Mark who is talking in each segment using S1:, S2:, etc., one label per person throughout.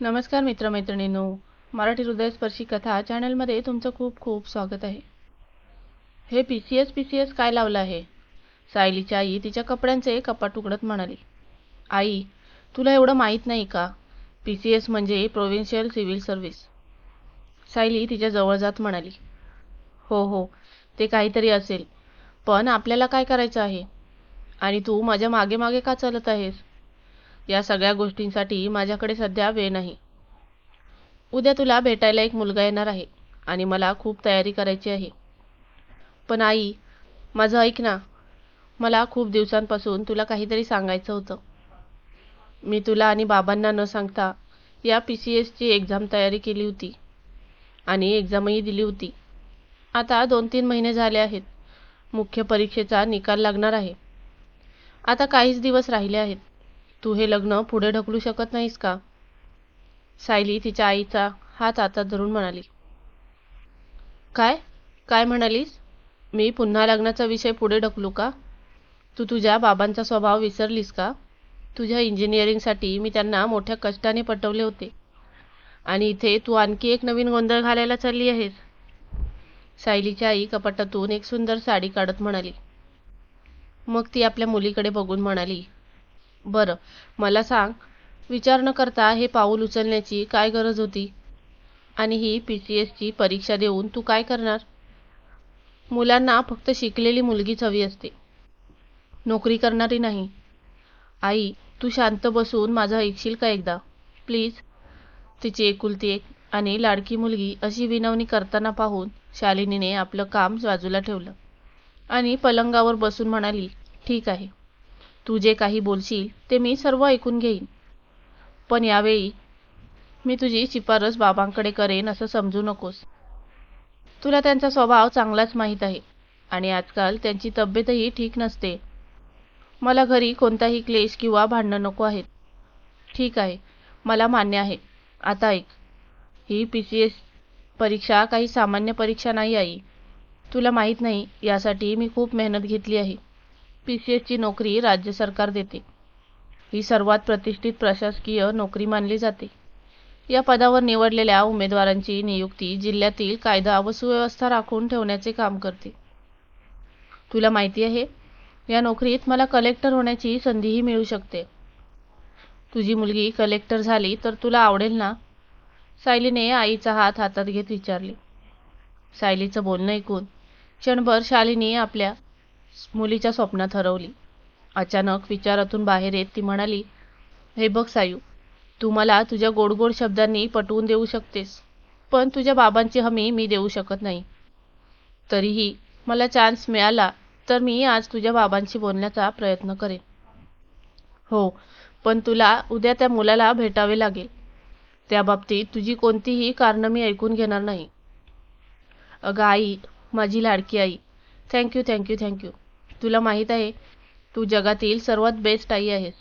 S1: नमस्कार मित्रमैत्रिणींनो. मराठी हृदयस्पर्शी कथा चॅनलमध्ये तुमचं खूप खूप स्वागत आहे. हे P C S P C S काय लावलं आहे? सायलीची आई तिच्या कपड्यांचे कपाट उघडत म्हणाली आई तुला एवढं माहीत नाही का? पी सी एस म्हणजे प्रोव्हिन्शियल सिव्हिल सर्व्हिस सायली तिच्या जवळ जात म्हणाली हो हो ते काहीतरी असेल. पण आपल्याला काय करायचं आहे? आणि तू माझ्या मागे मागे का चालत आहेस? या सगळ्या गोष्टींसाठी माझ्याकडे सध्या वेळ नाही. उद्या तुला भेटायला एक मुलगा येणार आहे आणि मला खूप तयारी करायची आहे. पण आई माझं ऐक ना. मला खूप दिवसांपासून तुला काहीतरी सांगायचं होतं. मी तुला आणि बाबांना न सांगता या पी सी एसची एक्झाम तयारी केली होती आणि एक्झामही दिली होती. आता दोन तीन महिने झाले आहेत. मुख्य परीक्षेचा निकाल लागणार आहे. आता काहीच दिवस राहिले आहेत. तू हे लग्न पुढे ढकलू शकत नाहीस का? सायली तिच्या आईचा हात हातात धरून म्हणाली. काय? काय म्हणालीस? मी पुन्हा लग्नाचा विषय पुढे ढकलू का? तू तुझ्या बाबांचा स्वभाव विसरलीस का? तुझ्या इंजिनिअरिंगसाठी मी त्यांना मोठ्या कष्टाने पटवले होते. आणि इथे तू आणखी एक नवीन गोंधळ घालायला चालली आहेस. सायलीची आई कपाटातून एक सुंदर साडी काढत म्हणाली. मग ती आपल्या मुलीकडे बघून म्हणाली बरं मला सांग विचार न करता हे पाऊल उचलण्याची काय गरज होती? आणि ही पी सी एसची परीक्षा देऊन तू काय करणार? मुलांना फक्त शिकलेली मुलगीच हवी असते. नोकरी करणारी नाही. आई तू शांत बसून माझं ऐकशील का एकदा? प्लीज. तिची एकुलती एक आणि लाडकी मुलगी अशी विनवणी करताना पाहून शालिनीने आपलं काम बाजूला ठेवलं आणि पलंगावर बसून म्हणाली ठीक आहे. तू जे काही बोलशील ते मी सर्व ऐकून घेईन. पण यावेळी मी तुझी शिफारस बाबांकडे करेन असं समजू नकोस. तुला त्यांचा स्वभाव चांगलाच माहीत आहे आणि आजकाल त्यांची तब्येतही ठीक नसते. मला घरी कोणताही क्लेश किंवा भांडणं नको आहेत. ठीक आहे मला मान्य आहे. आता ऐक ही पी सी एस परीक्षा काही सामान्य परीक्षा नाही आई. तुला माहीत नाही यासाठी मी खूप मेहनत घेतली आहे. पी सी एसची नोकरी राज्य सरकार देते. ही सर्वात प्रतिष्ठित प्रशासकीय नोकरी मानली जाते. या पदावर निवडलेल्या उमेदवारांची नियुक्ती जिल्ह्यातील कायदा व सुव्यवस्था राखून ठेवण्याचे काम करते. तुला माहिती आहे या नोकरीत मला कलेक्टर होण्याची संधीही मिळू शकते. तुझी मुलगी कलेक्टर झाली तर तुला आवडेल ना? सायलीने आईचा हात हातात घेत विचारले. सायलीचं बोलणं ऐकून क्षणभर शालिनी आपल्या मुलीच्या स्वप्नात हरवली. अचानक विचारातून बाहेर येत ती म्हणाली हे बघ सायू तू मला तुझ्या गोड गोड शब्दांनी पटवून देऊ शकतेस पण तुझ्या बाबांची हमी मी देऊ शकत नाही. तरीही मला चान्स मिळाला तर मी आज तुझ्या बाबांशी बोलण्याचा प्रयत्न करेन. हो पण तुला उद्या त्या मुलाला भेटावे लागेल. त्या बाबतीत तुझी कोणतीही कारणं मी ऐकून घेणार नाही. अगं आई माझी लाडकी आई. Thank you thank you thank you. तुला माहीत आहे तू जगातील सर्वात बेस्ट आई आहेस.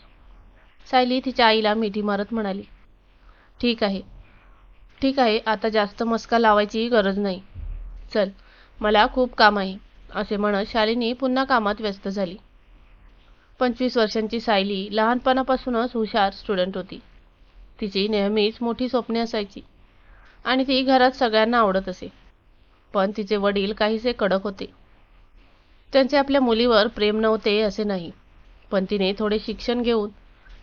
S1: सायली तिच्या आईला मिठी मारत म्हणाली ठीक आहे ठीक आहे आता जास्त मस्का लावायची गरज नाही. चल मला खूप काम आहे असे म्हणत शालिनी पुन्हा कामात व्यस्त झाली. पंचवीस वर्षांची सायली लहानपणापासूनच हुशार स्टुडंट होती. तिची नेहमीच मोठी स्वप्ने असायची आणि ती घरात सगळ्यांना आवडत असे. पण तिचे वडील काहीसे कडक होते. त्यांचे आपल्या मुलीवर प्रेम नव्हते असे नाही. पण तिने थोडे शिक्षण घेऊन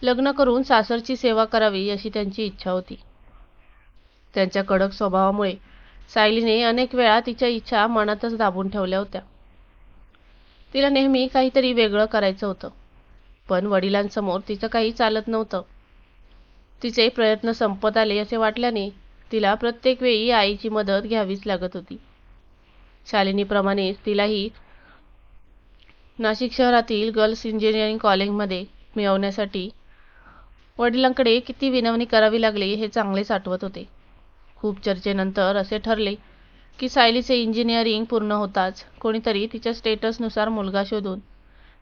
S1: लग्न करून सासरची सेवा करावी अशी त्यांची इच्छा होती. त्यांच्या कडक स्वभावामुळे सायलीने अनेक वेळा तिच्या इच्छा मनातच दाबून ठेवल्या होत्या. तिला नेहमी काहीतरी वेगळं करायचं होतं. पण वडिलांसमोर तिचं काही चालत नव्हतं. तिचे प्रयत्न संपत आले असे वाटल्याने तिला प्रत्येक वेळी आईची मदत घ्यावीच लागत होती. शालिनीप्रमाणेच तिलाही नाशिक शहरातील गर्ल्स इंजिनिअरिंग कॉलेजमध्ये मिळवण्यासाठी वडिलांकडे किती विनवणी करावी लागली हे चांगलेच आठवत होते. खूप चर्चेनंतर असे ठरले की सायलीचे इंजिनिअरिंग पूर्ण होताच कोणीतरी तिच्या स्टेटसनुसार मुलगा शोधून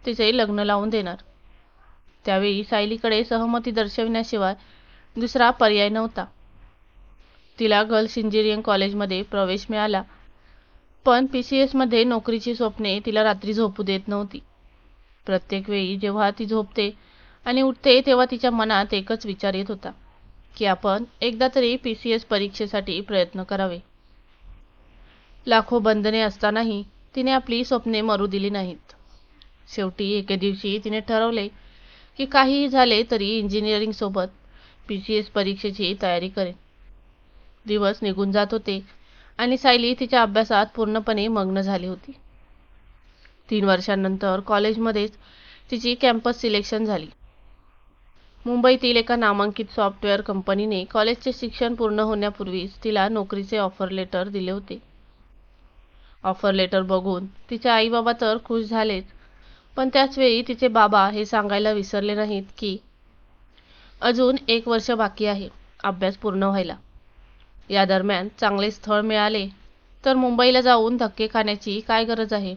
S1: तिचे लग्न लावून देणार. त्यावेळी सायलीकडे सहमती दर्शविण्याशिवाय दुसरा पर्याय नव्हता. तिला गर्ल्स इंजिनिअरिंग कॉलेजमध्ये प्रवेश मिळाला पण पी सी एसमध्ये नोकरीची स्वप्ने तिला रात्री झोपू देत नव्हती. प्रत्येक वेळी जेव्हा ती झोपते आणि उठते तेव्हा तिच्या मनात एकच विचार येत होता की आपण एकदा तरी पी सी एस परीक्षेसाठी प्रयत्न करावे. लाखो बंधने असतानाही तिने आपली स्वप्ने मरू दिली नाहीत. शेवटी एके दिवशी तिने ठरवले की काहीही झाले तरी इंजिनिअरिंगसोबत पी सी एस परीक्षेची तयारी करेन. दिवस निघून जात होते आणि सायली तिच्या अभ्यासात पूर्णपणे मग्न झाली होती. तीन वर्षांनंतर कॉलेजमध्येच तिची कॅम्पस सिलेक्शन झाली. मुंबईतील एका नामांकित सॉफ्टवेअर कंपनीने कॉलेजचे शिक्षण पूर्ण होण्यापूर्वीच तिला नोकरीचे ऑफर लेटर दिले होते. ऑफर लेटर बघून तिचे आईबाबा तर खुश झालेच पण त्याचवेळी तिचे बाबा हे सांगायला विसरले नाहीत की अजून एक वर्ष बाकी आहे अभ्यास पूर्ण व्हायला. या दरम्यान चांगले स्थळ मिळाले तर मुंबईला जाऊन धक्के खाण्याची काय गरज आहे?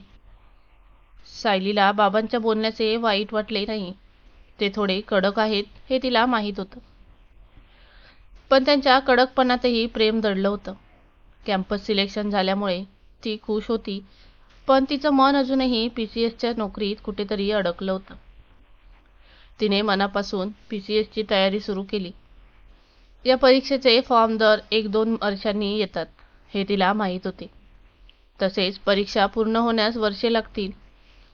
S1: सायलीला बाबांच्या बोलण्याचे वाईट वाटले नाही. ते थोडे कडक आहेत हे तिला माहीत होतं. पण त्यांच्या कडकपणातही प्रेम दडलं होतं. कॅम्पस सिलेक्शन झाल्यामुळे ती खुश होती पण तिचं मन अजूनही पी सी एसच्या नोकरीत कुठेतरी अडकलं होतं. तिने मनापासून पी सी एसची तयारी सुरू केली. या परीक्षेचे फॉर्म दर एक दोन वर्षांनी येतात हे तिला माहीत होते. तसेच परीक्षा पूर्ण होण्यास वर्षे लागतील.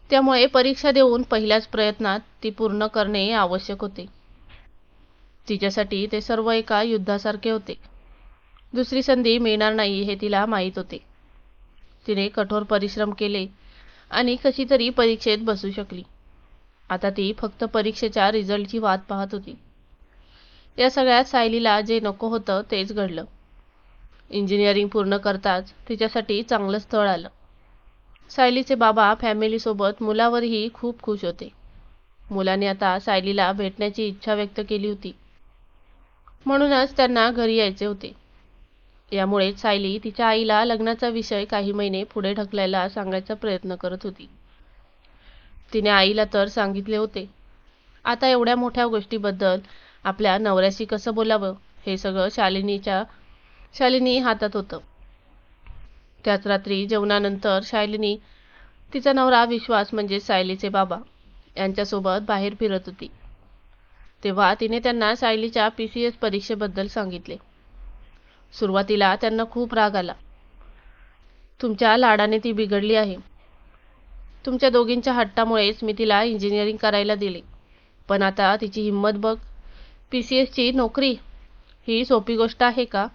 S1: त्यामुळे परीक्षा देऊन पहिल्याच प्रयत्नात ती पूर्ण करणे आवश्यक होते. तिच्यासाठी ते सर्व एका युद्धासारखे होते. दुसरी संधी मिळणार नाही हे तिला माहीत होते. तिने कठोर परिश्रम केले आणि कशी तरी परीक्षेत बसू शकली. आता ती फक्त परीक्षेच्या रिझल्टची वाट पाहत होती. या सगळ्यात सायलीला जे नको होतं तेच घडलं. इंजिनिअरिंग पूर्ण करताच तिच्यासाठी चांगलं स्थळ आलं. सायलीचे बाबा फॅमिलीसोबत मुलावरही खूप खुश होते. मुलाने आता सायलीला भेटण्याची इच्छा व्यक्त केली होती. म्हणूनच त्यांना घरी यायचे होते. यामुळे सायली तिच्या आईला लग्नाचा विषय काही महिने पुढे ढकलायला सांगायचा प्रयत्न करत होती. तिने आईला तर सांगितले होते. आता एवढ्या मोठ्या गोष्टीबद्दल आपल्या नवऱ्याशी कसं बोलावं हे सगळं शालिनीच्या शालिनी हातात होतं. त्याच रात्री जेवणानंतर शालिनी तिचा नवरा विश्वास म्हणजे सायलीचे बाबा यांच्यासोबत बाहेर फिरत होती. तेव्हा तिने त्यांना सायलीच्या पी सी एस परीक्षेबद्दल सांगितले. सुरुवातीला त्यांना खूप राग आला. तुमच्या लाडाने ती बिघडली आहे. तुमच्या दोघींच्या हट्टामुळेच मी तिला इंजिनिअरिंग करायला दिले. पण आता तिची हिंमत बघ पी सी एसची नोकरी ही सोपी गोष्ट आहे का?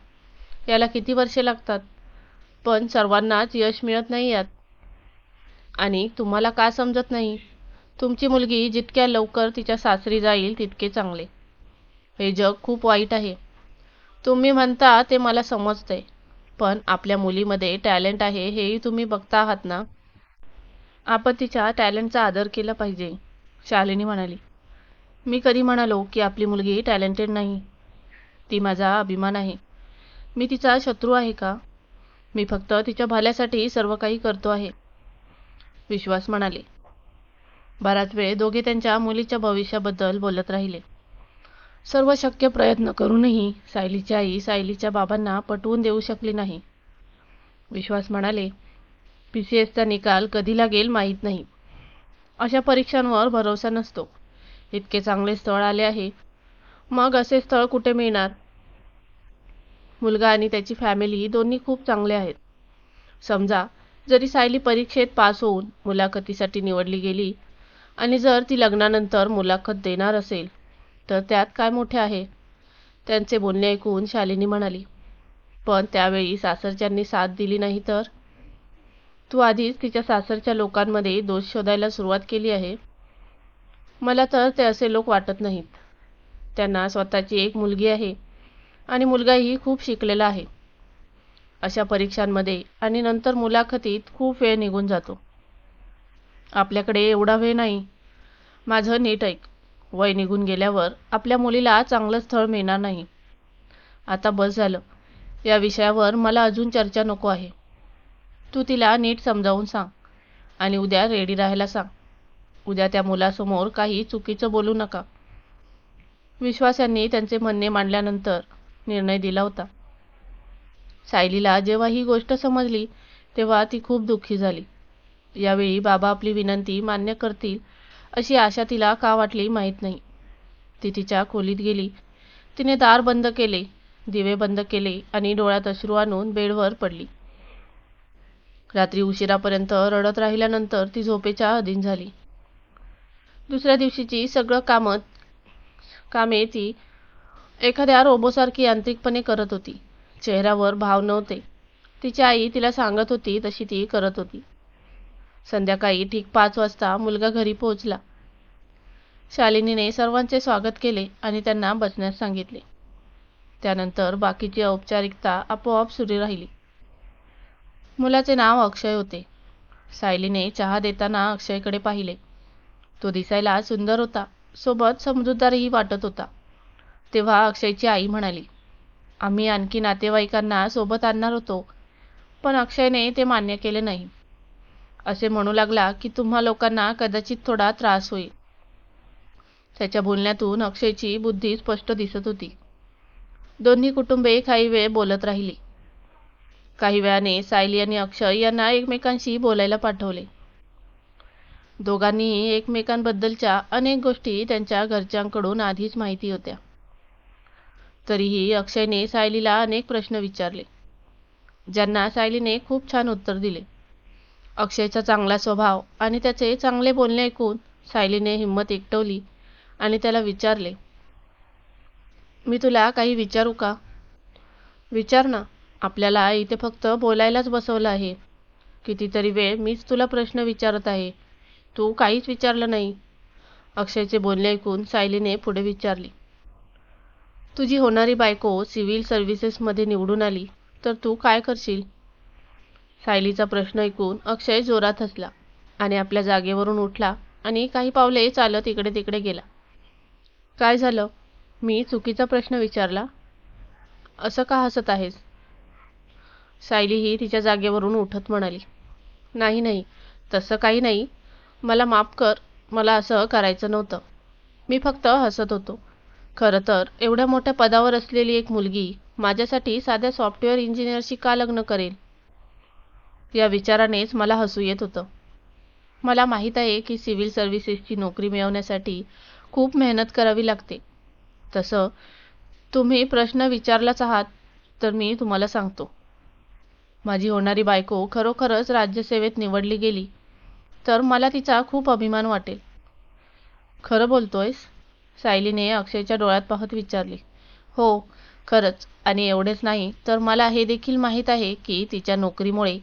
S1: याला किती वर्षे लागतात? पण सर्वांनाच यश मिळत नाही यात. आणि तुम्हाला का समजत नाही? तुमची मुलगी जितक्या लवकर तिच्या सासरी जाईल तितके चांगले. हे जग खूप वाईट आहे. तुम्ही म्हणता ते मला समजते पण आपल्या मुलीमध्ये टॅलेंट आहे हेही तुम्ही बघता आहात ना? आपण तिच्या टॅलेंटचा आदर केला पाहिजे शालिनी म्हणाली. मी कधी म्हणालो की आपली मुलगी टॅलेंटेड नाही? ती माझा अभिमान आहे. मी तिचा शत्रू आहे का? मी फक्त तिच्या भल्यासाठी सर्व काही करतो आहे. विश्वास म्हणाले. बराच वेळ दोघे त्यांच्या मुलीच्या भविष्याबद्दल बोलत राहिले. सर्व शक्य प्रयत्न करूनही सायलीची आई सायलीच्या बाबांना पटवून देऊ शकली नाही. विश्वास म्हणाले पी सी एसचा निकाल कधी लागेल माहीत नाही. अशा परीक्षांवर भरोसा नसतो. इतके चांगले स्थळ आले आहे. मग असे स्थळ कुठे मिळणार? मुलगा आणि त्याची फॅमिली दोन्ही खूप चांगले आहेत. समजा जरी सायली परीक्षेत पास होऊन मुलाखतीसाठी निवडली गेली आणि जर ती लग्नानंतर मुलाखत देणार असेल तर त्यात काय मोठे आहे? त्यांचे बोलणे ऐकून शालिनी म्हणाली पण त्यावेळी सासरच्यांनी साथ दिली नाही तर? तू आधीच तिच्या सासरच्या लोकांमध्ये दोष शोधायला सुरुवात केली आहे. मला तर ते असे लोक वाटत नाहीत. त्यांना स्वतःची एक मुलगी आहे आणि मुलगाही खूप शिकलेला आहे. अशा परीक्षांमध्ये आणि नंतर मुलाखतीत खूप वेळ निघून जातो. आपल्याकडे एवढा वेळ नाही. माझं नीट ऐक. वय निघून गेल्यावर आपल्या मुलीला चांगलं स्थळ मिळणार नाही. आता बस झालं. या विषयावर मला अजून चर्चा नको आहे. तू तिला नीट समजावून सांग आणि उद्या रेडी राहायला सांग. उद्या त्या मुलासमोर काही चुकीचं बोलू नका. विश्वास यांनी त्यांचे म्हणणे मांडल्यानंतर निर्णय दिला होता. सायलीला जेव्हा ही गोष्ट समजली तेव्हा ती खूप दुःखी झाली. यावेळी बाबा आपली विनंती मान्य करतील अशी आशा तिला का वाटली माहीत नाही. ती तिच्या खोलीत गेली. तिने दार बंद केले दिवे बंद केले आणि डोळ्यात अश्रू आणून बेडवर पडली. रात्री उशिरापर्यंत रडत राहिल्यानंतर ती झोपेच्या अधीन झाली. दुसऱ्या दिवशीची सगळं कामं कामे ती एखाद्या रोबोसारखी यांत्रिकपणे करत होती. चेहऱ्यावर भाव नव्हते. तिची आई तिला सांगत होती तशी ती करत होती. संध्याकाळी ठीक पाच वाजता मुलगा घरी पोहोचला. शालिनीने सर्वांचे स्वागत केले आणि त्यांना बसण्यास सांगितले. त्यानंतर बाकीची औपचारिकता आपोआप सुरू राहिली. मुलाचे नाव अक्षय होते. सायलीने चहा देताना अक्षयकडे पाहिले. तो दिसायला सुंदर होता. सोबत समजूतदारही वाटत होता. तेव्हा अक्षयची आई म्हणाली आम्ही आणखी नातेवाईकांना सोबत आणणार होतो पण अक्षयने ते मान्य केले नाही. असे म्हणू लागला की तुम्हा लोकांना कदाचित थोडा त्रास होईल. त्याच्या बोलण्यातून अक्षयची बुद्धी स्पष्ट दिसत होती. दोन्ही कुटुंबे काही वेळ बोलत राहिली. काही वेळाने सायली आणि अक्षय यांना एकमेकांशी बोलायला पाठवले. दोघांनीही एकमेकांबद्दलच्या अनेक गोष्टी त्यांच्या घरच्यांकडून आधीच माहिती होत्या. तरीही अक्षयने सायलीला अनेक प्रश्न विचारले. ज्यांना सायलीने खूप छान उत्तर दिले. अक्षयचा चांगला स्वभाव आणि त्याचे चांगले बोलणे ऐकून सायलीने हिंमत एकटवली आणि त्याला विचारले मी तुला काही विचारू का? विचार ना. आपल्याला इथे फक्त बोलायलाच बसवलं आहे. कितीतरी वेळ मीच तुला प्रश्न विचारत आहे. तू काहीच विचारलं नाही. अक्षयचे बोलणे ऐकून सायलीने पुढे विचारली. तुझी होणारी बायको सिव्हिल सर्व्हिसेसमध्ये निवडून आली तर तू काय करशील? सायलीचा प्रश्न ऐकून अक्षय जोरात हसला आणि आपल्या जागेवरून उठला आणि काही पावले चालत इकडे तिकडे गेला. काय झालं? मी चुकीचा प्रश्न विचारला? असं का हसत आहेस? सायलीही तिच्या जागेवरून उठत म्हणाली. नाही नाही तसं काही नाही. मला माफ कर मला असं करायचं नव्हतं. मी फक्त हसत होतो. खरं तर एवढ्या मोठ्या पदावर असलेली एक मुलगी माझ्यासाठी साध्या सॉफ्टवेअर इंजिनियरशी का लग्न करेल? या विचारानेच मला हसू येत होतं. मला माहीत आहे की सिव्हिल सर्व्हिसेसची नोकरी मिळवण्यासाठी खूप मेहनत करावी लागते. तसं तुम्ही प्रश्न विचारलाच आहात तर मी तुम्हाला सांगतो. माझी होणारी बायको खरोखरच राज्यसेवेत निवडली गेली. तर मला तिचा खूप अभिमान वाटेल. खरं बोलतोयस? सायलीने अक्षयच्या डोळ्यात पाहत विचारले. हो खरंच. आणि एवढेच नाही तर मला हे देखील माहीत आहे की तिच्या नोकरीमुळे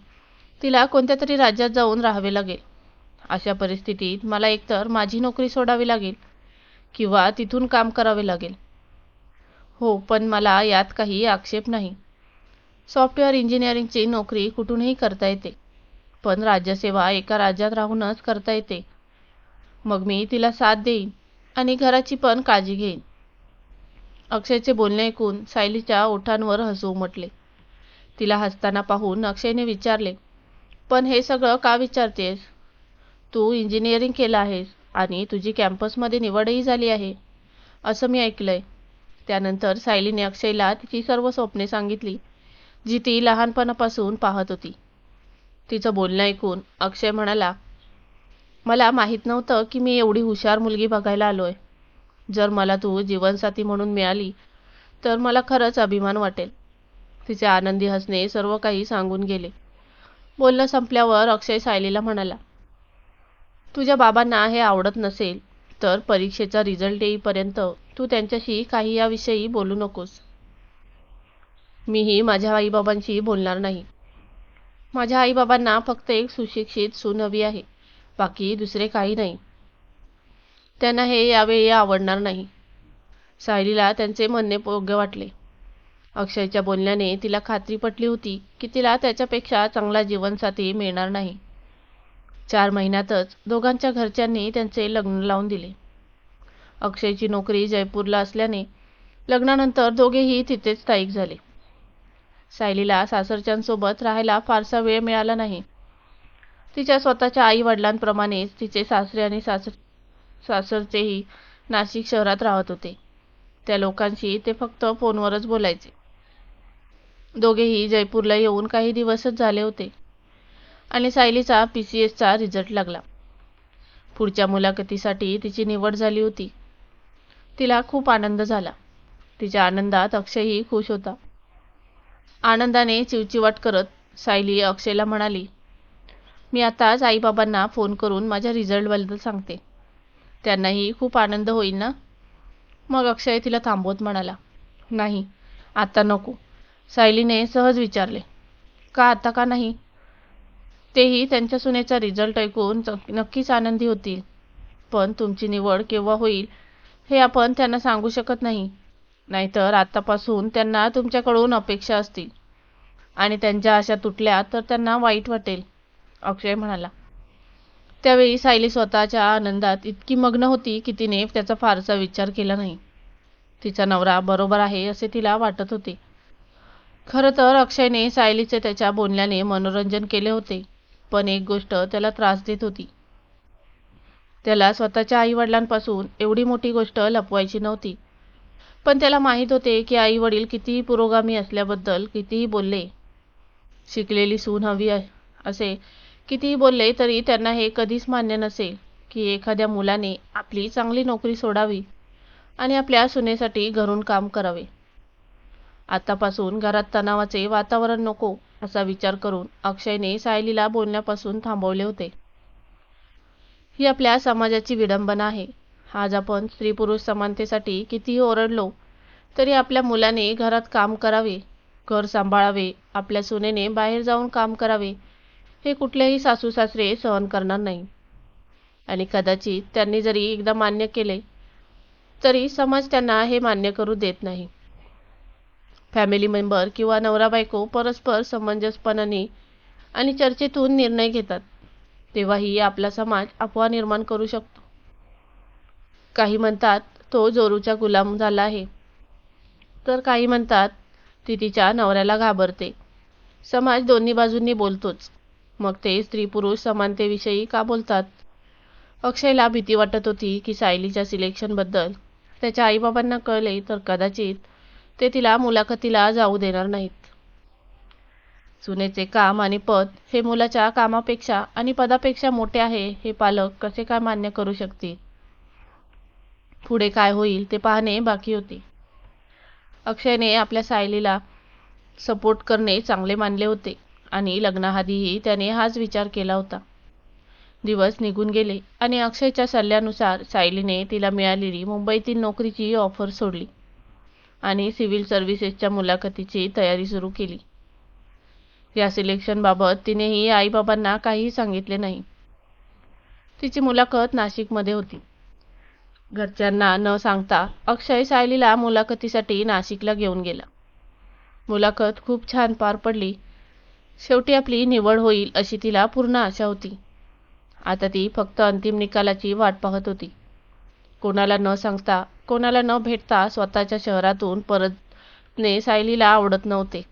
S1: तिला कोणत्या तरी राज्यात जाऊन राहावे लागेल. अशा परिस्थितीत मला एकतर माझी नोकरी सोडावी लागेल किंवा तिथून काम करावे लागेल. हो पण मला यात काही आक्षेप नाही. सॉफ्टवेअर इंजिनिअरिंगची नोकरी कुठूनही करता येते. पण राज्यसेवा एका राज्यात राहूनच करता येते. मग मी तिला साथ देईन आणि घराची पण काळजी घेईन. अक्षयचे बोलणे ऐकून सायलीच्या ओठांवर हसू उमटले तिला हसताना पाहून अक्षयने विचारले पण हे सगळं का विचारतेस? तू इंजिनिअरिंग केलं आहेस आणि तुझी कॅम्पसमध्ये निवडही झाली आहे. असं मी ऐकलंय. त्यानंतर सायलीने अक्षयला तिची सर्व स्वप्ने सांगितली जी ती लहानपणापासून पाहत होती. तिचं बोलणं ऐकून अक्षय म्हणाला मला माहीत नव्हतं की मी एवढी हुशार मुलगी बघायला आलो आहे जर मला तू जीवनसाथी म्हणून मिळाली तर मला खरंच अभिमान वाटेल. तिचे आनंदी हसणे सर्व काही सांगून गेले. बोलणं संपल्यावर अक्षय सायलीला म्हणाला तुझ्या बाबांना हे आवडत नसेल तर परीक्षेचा रिझल्ट येईपर्यंत तू त्यांच्याशी काही याविषयी बोलू नकोस. मीही माझ्या आईबाबांशी बोलणार नाही. माझ्या आईबाबांना फक्त एक सुशिक्षित सून हवी आहे. बाकी दुसरे काही नाही. त्यांना हे यावेळी आवडणार नाही. सायलीला त्यांचे म्हणणे योग्य वाटले. अक्षयच्या बोलण्याने तिला खात्री पटली होती की तिला त्याच्यापेक्षा चांगला जीवनसाथी मिळणार नाही. चार महिन्यातच दोघांच्या घरच्यांनी त्यांचे लग्न लावून दिले. अक्षयची नोकरी जयपूरला असल्याने लग्नानंतर दोघेही तिथेच स्थायिक झाले. सायलीला सासरच्यांसोबत राहायला फारसा वेळ मिळाला नाही. तिच्या स्वतःच्या आई वडिलांप्रमाणेच तिचे सासरे आणि सासर सासरचेही नाशिक शहरात राहत होते. त्या लोकांशी ते फक्त फोनवरच बोलायचे. दोघेही जयपूरला येऊन काही दिवसच झाले होते आणि सायलीचा पी सी एसचा रिझल्ट लागला. पुढच्या मुलाखतीसाठी तिची निवड झाली होती. तिला खूप आनंद झाला. तिच्या आनंदात अक्षयही खुश होता. आनंदाने चिवचिवाट करत सायली अक्षयला म्हणाली मी आताच आईबाबांना फोन करून माझ्या रिझल्टबद्दल सांगते. त्यांनाही खूप आनंद होईल ना? मग अक्षय तिला थांबवत म्हणाला नाही आता नको. सायलीने सहज विचारले का आता का नाही? तेही त्यांच्या सुनेचा रिझल्ट ऐकून नक्कीच आनंदी होतील. पण तुमची निवड केव्हा होईल हे आपण त्यांना सांगू शकत नाही. नाहीतर आत्तापासून त्यांना तुमच्याकडून अपेक्षा असतील. आणि त्यांच्या आशा तुटल्या तर त्यांना वाईट वाटेल अक्षय म्हणाला. त्यावेळी सायली स्वतःच्या आनंदात इतकी मग्न होती की तिने त्याचा फारसा विचार केला नाही. तिचा नवरा बरोबर आहे असे तिला वाटत होते. खरं तर अक्षयने सायलीचे त्याच्या बोलण्याने मनोरंजन केले होते पण एक गोष्ट त्याला त्रास देत होती. त्याला स्वतःच्या आईवडिलांपासून एवढी मोठी गोष्ट लपवायची नव्हती. पण त्याला माहीत होते की आई वडील कितीही पुरोगामी असल्याबद्दल कितीही बोलले शिकलेली सून हवी असे कितीही बोलले तरी त्यांना हे कधीच मान्य नसेल की एखाद्या मुलाने आपली चांगली नोकरी सोडावी आणि आपल्या सुनेसाठी घरून काम करावे. आतापासून घरात तणावाचे वातावरण नको असा विचार करून अक्षयने सायलीला बोलण्यापासून थांबवले होते. ही आपल्या समाजाची विडंबना आहे. आज आपण स्त्री पुरुष समानतेसाठी कितीही ओरडलो तरी आपल्या मुलाने घरात काम करावे घर सांभाळावे आपल्या सुनेने बाहेर जाऊन काम करावे हे कुठलेही सासू सासरे सहन करणार नाही. आणि कदाचित त्यांनी जरी एकदा मान्य केले तरी समाज त्यांना हे मान्य करू देत नाही. फॅमिली मेंबर किंवा नवरा बायको परस्पर समंजसपणाने आणि चर्चेतून निर्णय घेतात तेव्हाही आपला समाज अफवा निर्माण करू शकतो. काही म्हणतात तो जोरूचा गुलाम झाला आहे. तर काही म्हणतात ती तिच्या नवऱ्याला घाबरते. समाज दोन्ही बाजूंनी बोलतोच. मग ते स्त्री पुरुष समानतेविषयी का बोलतात? अक्षयला भीती वाटत होती की सायलीच्या सिलेक्शनबद्दल त्याच्या आईबाबांना कळले तर कदाचित ते तिला मुलाखतीला जाऊ देणार नाहीत. सुनेचे काम आणि पद हे मुलाच्या कामापेक्षा आणि पदापेक्षा मोठे आहे हे पालक कसे काय मान्य करू शकतील? पुढे काय होईल ते पाहणे बाकी होते. अक्षयने आपल्या सायलीला सपोर्ट करणे चांगले मानले होते आणि लग्नाआधीही त्याने हाच विचार केला होता. दिवस निघून गेले आणि अक्षयच्या सल्ल्यानुसार सायलीने तिला मिळालेली मुंबईतील नोकरीची ऑफर सोडली आणि सिव्हिल सर्व्हिसेसच्या मुलाखतीची तयारी सुरू केली. या सिलेक्शनबाबत तिनेही आईबाबांना काहीही सांगितले नाही. तिची मुलाखत नाशिकमध्ये होती. घरच्यांना न सांगता अक्षय सायलीला मुलाखतीसाठी नाशिकला घेऊन गेला. मुलाखत खूप छान पार पडली. शेवटी आपली निवड होईल अशी तिला पूर्ण आशा होती. आता ती फक्त अंतिम निकालाची वाट पाहत होती. कोणाला न सांगता कोणाला न भेटता स्वतःच्या शहरातून परतने सायलीला आवडत नव्हते.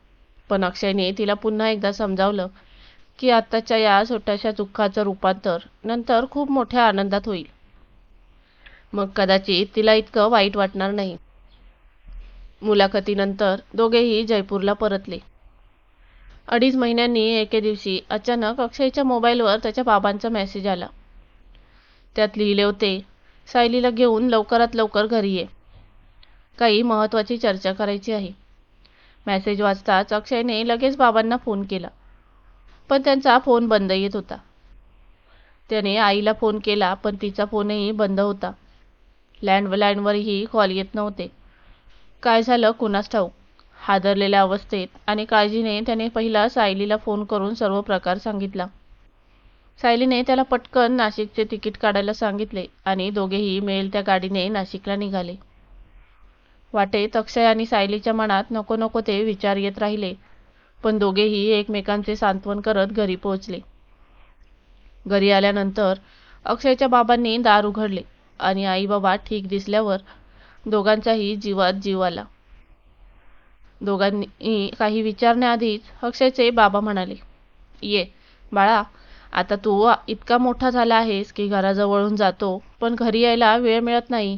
S1: पण अक्षयने तिला पुन्हा एकदा समजावलं की आत्ताच्या या छोट्याशा दुःखाचं रूपांतर नंतर खूप मोठ्या आनंदात होईल. मग कदाचित तिला इतकं वाईट वाटणार नाही. मुलाखतीनंतर दोघेही जयपूरला परतले. अडीच महिन्यांनी एके दिवशी अचानक अक्षयच्या मोबाईलवर त्याच्या बाबांचा मेसेज आला. त्यात लिहिले होते सायलीला घेऊन लवकरात लवकर घरी ये. काही महत्त्वाची चर्चा करायची आहे. मेसेज वाचताच अक्षयने लगेच बाबांना फोन केला. पण त्यांचा फोन बंद येत होता. त्याने आईला फोन केला पण तिचा फोनही बंद होता. लँडलाईनवरही कॉल येत नव्हते. काय झालं कुणास ठाऊक? हादरलेल्या अवस्थेत आणि काळजीने त्याने पहिला सायलीला फोन करून सर्व प्रकार सांगितला. सायलीने त्याला पटकन नाशिकचे तिकीट काढायला सांगितले आणि दोघेही मेल त्या गाडीने नाशिकला निघाले. वाटेत अक्षय आणि सायलीच्या मनात नको नको ते विचार येत राहिले पण दोघेही एकमेकांचे सांत्वन करत घरी पोहोचले. घरी आल्यानंतर अक्षयच्या बाबांनी दार उघडले. आणि आई बाबा ठीक दिसल्यावर दोघांचाही जीवात जीव आला. दोघांनी काही विचारण्याआधीच अक्षयचे बाबा म्हणाले ये बाळा आता तू इतका मोठा झाला आहेस की घराजवळून जातो पण घरी यायला वेळ मिळत नाही.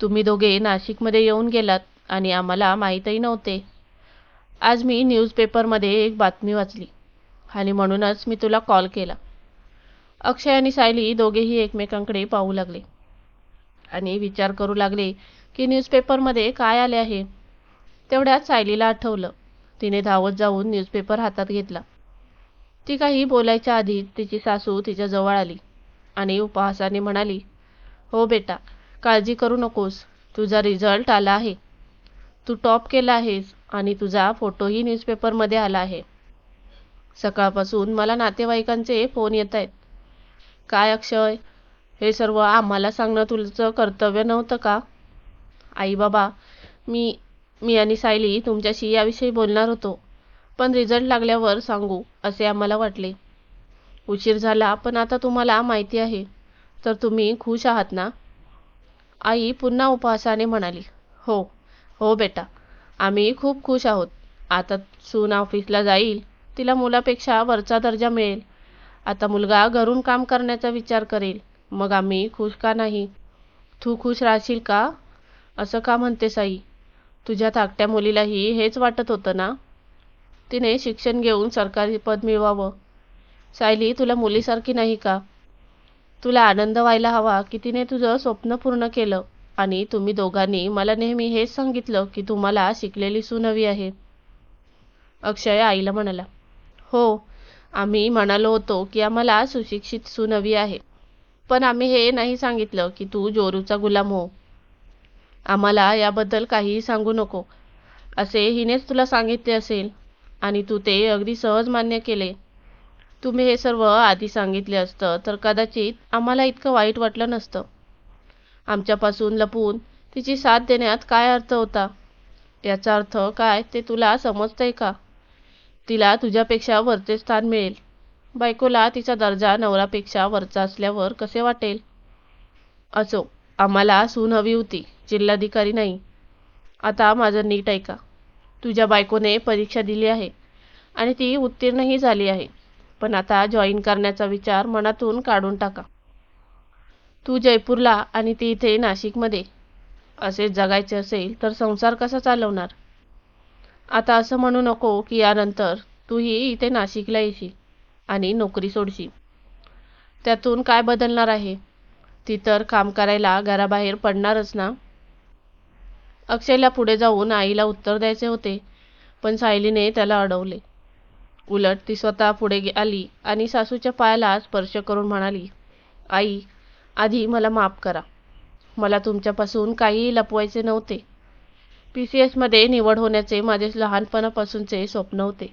S1: तुम्ही दोघे नाशिकमध्ये येऊन गेलात आणि आम्हाला माहीतही नव्हते. आज मी न्यूजपेपरमध्ये एक बातमी वाचली आणि म्हणूनच मी तुला कॉल केला. अक्षय आणि सायली दोघेही एकमेकांकडे पाहू लागले. आणि विचार करू लागले की न्यूजपेपरमध्ये काय आले आहे? तेवढ्यात सायलीला आठवलं. तिने धावत जाऊन न्यूजपेपर हातात घेतला. ती काही बोलायच्या आधी तिची सासू तिच्या जवळ आली आणि उपहासाने म्हणाली हो बेटा काळजी करू नकोस. तुझा रिझल्ट आला आहे. तू टॉप केला आहेस आणि तुझा फोटोही न्यूजपेपरमध्ये आला आहे. सकाळपासून मला नातेवाईकांचे फोन येत आहेत. काय अक्षय? हे सर्व आम्हाला सांगणं तुझं कर्तव्य नव्हतं का? आई बाबा मी मी आणि सायली तुमच्याशी याविषयी बोलणार होतो पण रिझल्ट लागल्यावर सांगू असे आम्हाला वाटले. उशीर झाला पण आता तुम्हाला माहिती आहे. तर तुम्ही खुश आहात ना? आई पुन्हा उपहासाने म्हणाली. हो हो बेटा आम्ही खूप खुश आहोत. आता सून ऑफिसला जाईल तिला मुलापेक्षा वरचा दर्जा मिळेल. आता मुलगा घरून काम करण्याचा विचार करेल. मग आम्ही खुश का नाही? तू खुश राहशील का? असं का म्हणतेस आई तुझ्या धाकट्या मुलीलाही हेच वाटत होतं ना? तिने शिक्षण घेऊन सरकारी पद मिळवावं. सायली तुला मुलीसारखी नाही का? तुला आनंद व्हायला हवा की तिने तुझं स्वप्न पूर्ण केलं. आणि तुम्ही दोघांनी मला नेहमी हेच सांगितलं की तुम्हाला शिकलेली सून हवी आहे. अक्षय आईला म्हणाला हो आम्ही म्हणालो होतो की आम्हाला सुशिक्षित सून हवी आहे. पण आम्ही हे नाही सांगितलं की तू जोरूचा गुलाम हो. आम्हाला याबद्दल काहीही सांगू नको. असे हिनेच तुला सांगितले असेल आणि तू ते अगदी सहज मान्य केले. तुम्ही हे सर्व आधी सांगितले असतं तर कदाचित आम्हाला इतकं वाईट वाटलं नसतं. आमच्यापासून लपवून तिची साथ देण्यात काय अर्थ होता? याचा अर्थ काय ते तुला समजतंय का? तिला तुझ्यापेक्षा वरचे स्थान मिळेल. बायकोला तिचा दर्जा नवरापेक्षा वरचा असल्यावर कसे वाटेल? असो आम्हाला सून हवी होती जिल्हाधिकारी नाही. आता माझं नीट ऐका. तुझ्या बायकोने परीक्षा दिली आहे आणि ती उत्तीर्णही झाली आहे. पण आता जॉईन करण्याचा विचार मनातून काढून टाका. तू जयपूरला आणि ती इथे नाशिकमध्ये. असे जगायचे असेल तर संसार कसा चालवणार? आता असं म्हणू नको की यानंतर तूही इथे नाशिकला येशील आणि नोकरी सोडशील. त्यातून काय बदलणार आहे? ती तर काम करायला घराबाहेर पडणारच ना? अक्षयला पुढे जाऊन आईला उत्तर द्यायचे होते पण सायलीने त्याला अडवले. उलट ती स्वतः पुढे आली आणि सासूच्या पायाला स्पर्श करून म्हणाली आई आधी मला माफ करा. मला तुमच्यापासून काहीही लपवायचे नव्हते. पी सी एसमध्ये निवड होण्याचे माझे लहानपणापासूनचे स्वप्न होते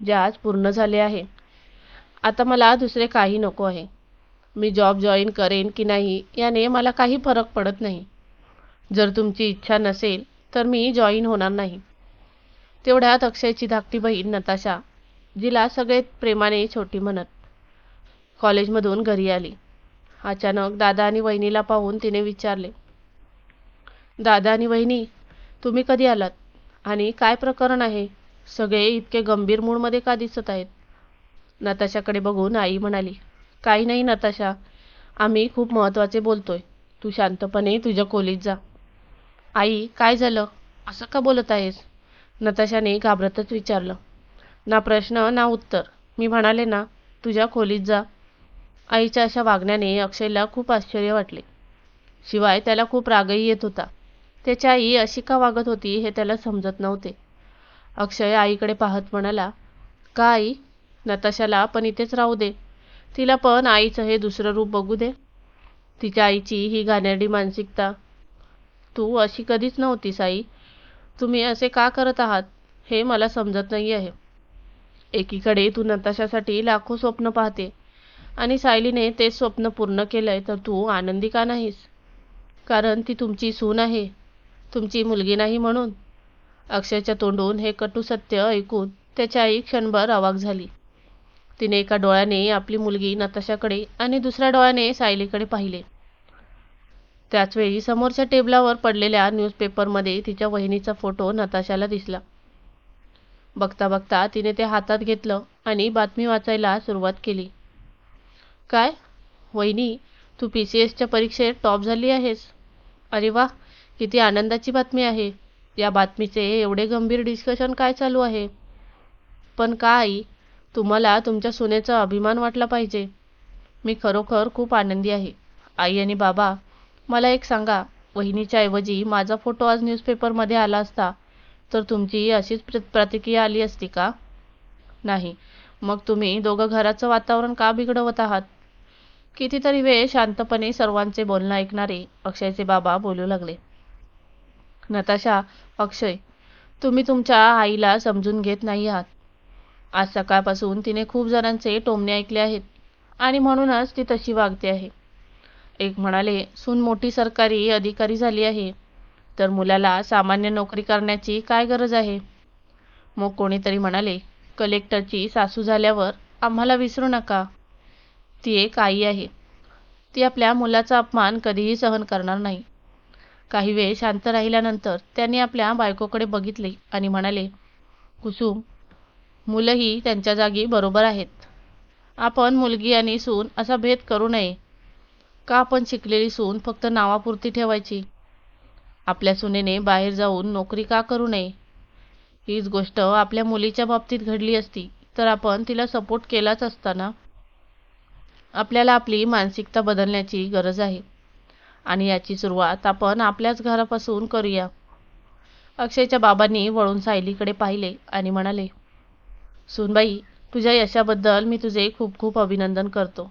S1: जे आज पूर्ण झाले आहे. आता मला दुसरे काही नको आहे. मी जॉब जॉईन करेन की नाही याने मला काही फरक पडत नाही. जर तुमची इच्छा नसेल तर मी जॉईन होणार नाही. तेवढ्यात अक्षयची धाकटी बहीण नताशा जिला सगळे प्रेमाने छोटी म्हणत कॉलेजमधून घरी आली. अचानक दादा आणि वहिनीला पाहून तिने विचारले दादा आणि वहिनी तुम्ही कधी आलात? आणि काय प्रकरण आहे? सगळे इतके गंभीर मूडमध्ये का दिसत आहेत? नताशाकडे बघून आई म्हणाली काही नाही नताशा आम्ही खूप महत्त्वाचे बोलतोय. तू शांतपणे तुझ्या खोलीत जा. आई काय झालं? असं का बोलत आहेस? नताशाने घाबरतच विचारलं. ना प्रश्न ना उत्तर. मी म्हणाले ना तुझ्या खोलीत जा. आईच्या अशा वागण्याने अक्षयला खूप आश्चर्य वाटले. शिवाय त्याला खूप रागही येत होता. त्याची आई अशी का वागत होती हे त्याला समजत नव्हते. अक्षय आईकडे पाहत म्हणाला का आई? नताशाला पण इथेच राहू दे. तिला पण आईचं हे दुसरं रूप बघू दे. तिच्या आईची ही घाणेरडी मानसिकता. तू अशी कधीच नव्हतीस आई. तुम्ही असे का करत आहात? हे मला समजत नाही आहे. एकीकडे तू नताशासाठी लाखो स्वप्न पाहते आणि सायलीने ते स्वप्न पूर्ण केलंय तर तू आनंदी का नाहीस? कारण ती तुमची सून आहे. तुमची मुलगी नाही म्हणून. अक्षयच्या तोंडून हे कटू सत्य ऐकून त्याची आई क्षणभर अवाक झाली. तिने एका डोळ्याने आपली मुलगी नताशाकडे आणि दुसऱ्या डोळ्याने सायलीकडे पाहिले. त्याचवेळी समोरच्या टेबलावर पडलेल्या न्यूजपेपरमध्ये तिच्या वहिनीचा फोटो नताशाला दिसला. बघता बघता तिने ते हातात घेतलं आणि बातमी वाचायला सुरुवात केली. काय? वहिनी तू पी सी एसच्या परीक्षेत टॉप झाली आहेस? अरे वा किती आनंदाची बातमी आहे. या बातमीचे एवढे गंभीर डिस्कशन काय चालू आहे? पण का आई तुम्हाला तुमच्या सुनेचा अभिमान वाटला पाहिजे. मी खरोखर खूप आनंदी आहे. आई आणि बाबा मला एक सांगा. वहिनीच्या ऐवजी माझा फोटो आज न्यूजपेपरमध्ये आला असता तर तुमची अशीच प्र प्रतिक्रिया आली असती का? नाही. मग तुम्ही दोघं घराचं वातावरण का बिघडवत आहात? कितीतरी वेळ शांतपणे सर्वांचे बोलणं ऐकणारे अक्षयचे बाबा बोलू लागले. नताशा अक्षय तुम्ही तुमच्या आईला समजून घेत नाही आहात. आज सकाळपासून तिने खूप जणांचे टोमणे ऐकले आहेत आणि म्हणूनच ती तशी वागते आहे. एक म्हणाले सून मोठी सरकारी अधिकारी झाली आहे. तर मुलाला सामान्य नोकरी करण्याची काय गरज आहे? मग कोणीतरी म्हणाले कलेक्टरची सासू झाल्यावर आम्हाला विसरू नका. ती एक आई आहे. ती आपल्या मुलाचा अपमान कधीही सहन करणार नाही. काही वेळ शांत राहिल्यानंतर त्यांनी आपल्या बायकोकडे बघितले आणि म्हणाले कुसुम मुलंही त्यांच्या जागी बरोबर आहेत. आपण मुलगी आणि सून असा भेद करू नये. का आपण शिकलेली सून फक्त नावापुरती ठेवायची? आपल्या सुनेने बाहेर जाऊन नोकरी का करू नये? हीच गोष्ट आपल्या मुलीच्या बाबतीत घडली असती तर आपण तिला सपोर्ट केलाच असताना आपल्याला आपली मानसिकता बदलण्याची गरज आहे. आणि याची सुरुवात आपण आपल्याच घरापासून करूया. अक्षयच्या बाबांनी वळून सायलीकडे पाहिले आणि म्हणाले सुनबाई तुझ्या यशाबद्दल मी तुझे खूप खूप अभिनंदन करतो.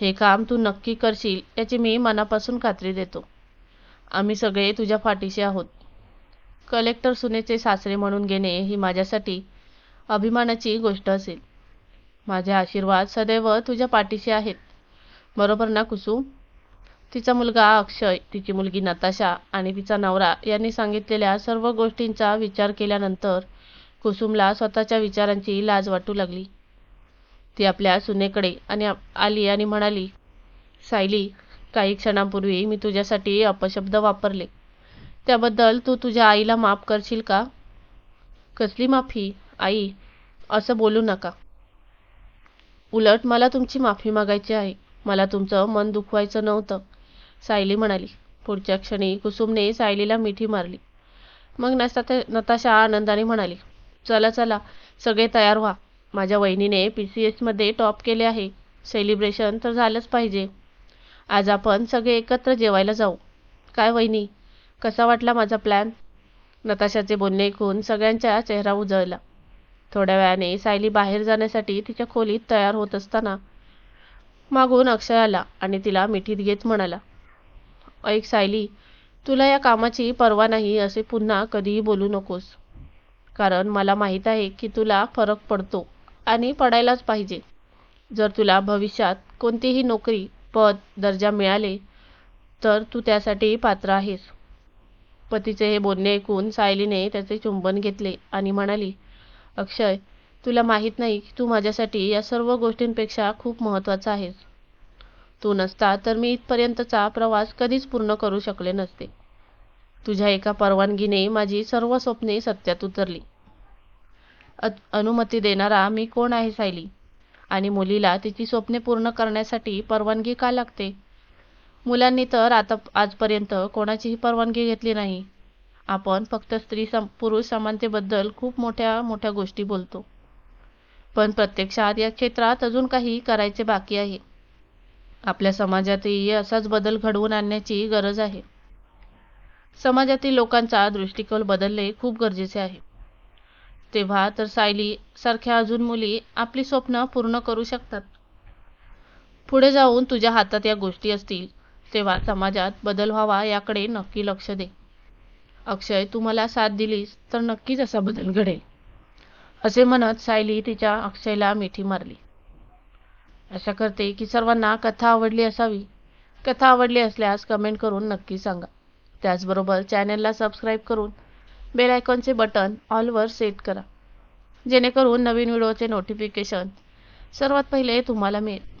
S1: हे काम तू नक्की करशील याची मी मनापासून खात्री देतो. आम्ही सगळे तुझ्या पाठीशी आहोत. कलेक्टर सुनेचे सासरे म्हणून घेणे ही माझ्यासाठी अभिमानाची गोष्ट असेल. माझे आशीर्वाद सदैव तुझ्या पाठीशी आहेत. बरोबर ना कुसुम तिचा मुलगा अक्षय तिची मुलगी नताशा आणि तिचा नवरा यांनी सांगितलेल्या सर्व गोष्टींचा विचार केल्यानंतर कुसुमला स्वतःच्या विचारांची लाज वाटू लागली. ती आपल्या सुनेकडे आणि आली आणि म्हणाली सायली काही क्षणांपूर्वी मी तुझ्यासाठी अपशब्द वापरले. त्याबद्दल तू तुझ्या आईला माफ करशील का? कसली माफी? आई असं बोलू नका. उलट मला तुमची माफी मागायची आहे. मला तुमचं मन दुखवायचं नव्हतं. सायली म्हणाली. पुढच्या क्षणी कुसुमने सायलीला मिठी मारली. मग नसता नताशा आनंदाने म्हणाली चला चला सगळे तयार व्हा. माझ्या वहिनीने पी सी एसमध्ये टॉप केले आहे. सेलिब्रेशन तर झालंच पाहिजे. आज आपण सगळे एकत्र जेवायला जाऊ. काय वहिनी? कसा वाटला माझा प्लॅन नताशाचे बोलणे ऐकून सगळ्यांचा चेहरा उजळला. थोड्या वेळाने सायली बाहेर जाण्यासाठी तिच्या खोलीत तयार होत असताना मागून अक्षय आला आणि तिला मिठीत घेत म्हणाला ऐक सायली तुला या कामाची पर्वा नाही असे पुन्हा कधीही बोलू नकोस. कारण मला माहीत आहे की तुला फरक पडतो आणि पडायलाच पाहिजे. जर तुला भविष्यात कोणतीही नोकरी पद दर्जा मिळाले तर तू त्यासाठी पात्र आहेस. पतीचे हे बोलणे ऐकून सायलीने त्याचे चुंबन घेतले आणि म्हणाली अक्षय तुला माहीत नाही की तू माझ्यासाठी या सर्व गोष्टींपेक्षा खूप महत्त्वाचा आहेस. तू नसता तर मी इथपर्यंतचा प्रवास कधीच पूर्ण करू शकले नसते. तुझ्या एका परवानगीने माझी सर्व स्वप्ने सत्यात उतरली. अनुमती देणारा मी कोण आहे सायली? आणि मुलीला तिची स्वप्ने पूर्ण करण्यासाठी परवानगी का लागते? मुलांनी तर आता आजपर्यंत कोणाचीही परवानगी घेतली नाही. आपण फक्त स्त्री सम पुरुष समानतेबद्दल खूप मोठ्या मोठ्या गोष्टी बोलतो. पण प्रत्यक्षात या क्षेत्रात अजून काही करायचे बाकी आहे. आपल्या समाजातही असाच बदल घडवून आणण्याची गरज आहे. समाजातील लोकांचा दृष्टिकोन बदलणे खूप गरजेचे आहे. तेव्हा तर सायली सारख्या अजून मुली आपली स्वप्न पूर्ण करू शकतात. पुढे जाऊन तुझ्या हातात या गोष्टी असतील तेव्हा समाजात बदल व्हावा याकडे नक्की लक्ष दे. अक्षय तू मला साथ दिलीस तर नक्कीच असा बदल घडेल. असे म्हणत सायली तिच्या अक्षयला मिठी मारली. आशा करते की सर्वांना कथा आवडली असावी. कथा आवडली असल्यास कमेंट करून नक्की सांगा. त्याचबरोबर चॅनलला सबस्क्राईब करून बेल आयकॉनचे बटन ऑलवर सेट करा. जेणेकरून नवीन व्हिडिओचे नोटिफिकेशन सर्वात पहिले तुम्हाला मिळेल.